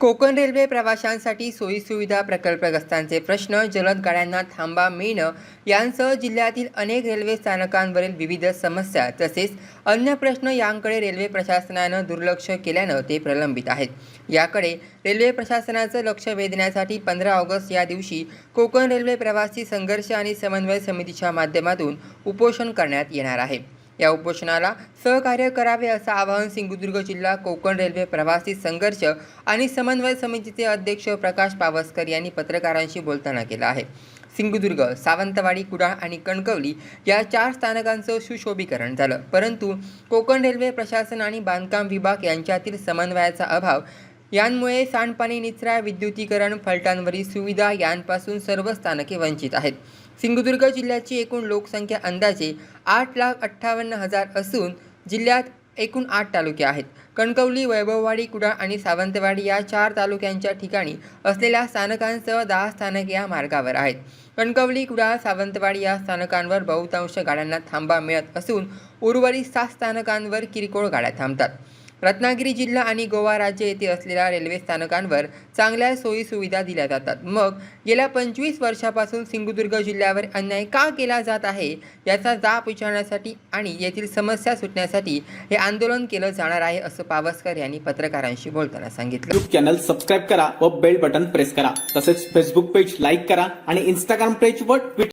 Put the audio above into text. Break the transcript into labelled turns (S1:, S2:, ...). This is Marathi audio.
S1: कोकण रेल्वे प्रवाशांसाठी सोयीसुविधा प्रकल्पग्रस्तांचे प्रश्न जलद गाड्यांना थांबा मिळणं यांसह जिल्ह्यातील अनेक रेल्वे स्थानकांवरील विविध समस्या तसेच अन्य प्रश्न यांकडे रेल्वे प्रशासनानं दुर्लक्ष केल्यानं ते प्रलंबित आहेत. याकडे रेल्वे प्रशासनाचं लक्ष वेधण्यासाठी पंधरा ऑगस्ट या दिवशी कोकण रेल्वे प्रवासी संघर्ष आणि समन्वय समितीच्या माध्यमातून उपोषण करण्यात येणार आहे. या उपोषणाला सहकार्य करावे असं आवाहन सिंधुदुर्ग जिल्हा कोकण रेल्वे प्रवासी संघर्ष आणि समन्वय समितीचे अध्यक्ष प्रकाश पावसकर यांनी पत्रकारांशी बोलताना केलं आहे. सिंधुदुर्ग सावंतवाडी कुडाळ आणि कणकवली या चार स्थानकांचं सुशोभीकरण झालं. परंतु कोकण रेल्वे प्रशासन आणि बांधकाम विभाग यांच्यातील समन्वयाचा अभाव यांमुळे सांडपाणी निचरा विद्युतीकरण फलटांवरील सुविधा यांपासून सर्व स्थानके वंचित आहेत. सिंधुदुर्ग जिल्ह्याची एकूण लोकसंख्या अंदाजे आठ लाख अठ्ठावन्न हजार असून जिल्ह्यात एकूण आठ तालुके आहेत. कणकवली वैभववाडी कुडाळ आणि सावंतवाडी या चार तालुक्यांच्या ठिकाणी असलेल्या स्थानकांसह दहा स्थानक या मार्गावर आहेत. कणकवली कुडाळ सावंतवाडी या स्थानकांवर बहुतांश गाड्यांना थांबा मिळत असून उर्वरित सात स्थानकांवर किरकोळ गाड्या थांबतात. रत्नागिरी जिल्हा आणि गोवा राज्य येथे असलेल्या रेल्वे स्थानकांवर चांगल्या सोयी सुविधा दिल्या जातात. मग गेल्या पंचवीस वर्षापासून सिंधुदुर्ग जिल्ह्यावर अन्याय का केला जात आहे? याचा जाब विचारण्यासाठी आणि येथील समस्या सुटण्यासाठी हे आंदोलन केलं जाणार आहे असं पावसकर यांनी पत्रकारांशी बोलताना सांगितलं.
S2: चॅनल सबस्क्राईब करा व बेल बटन प्रेस करा. तसेच फेसबुक पेज लाईक करा आणि इंस्टाग्राम पेज व ट्विटर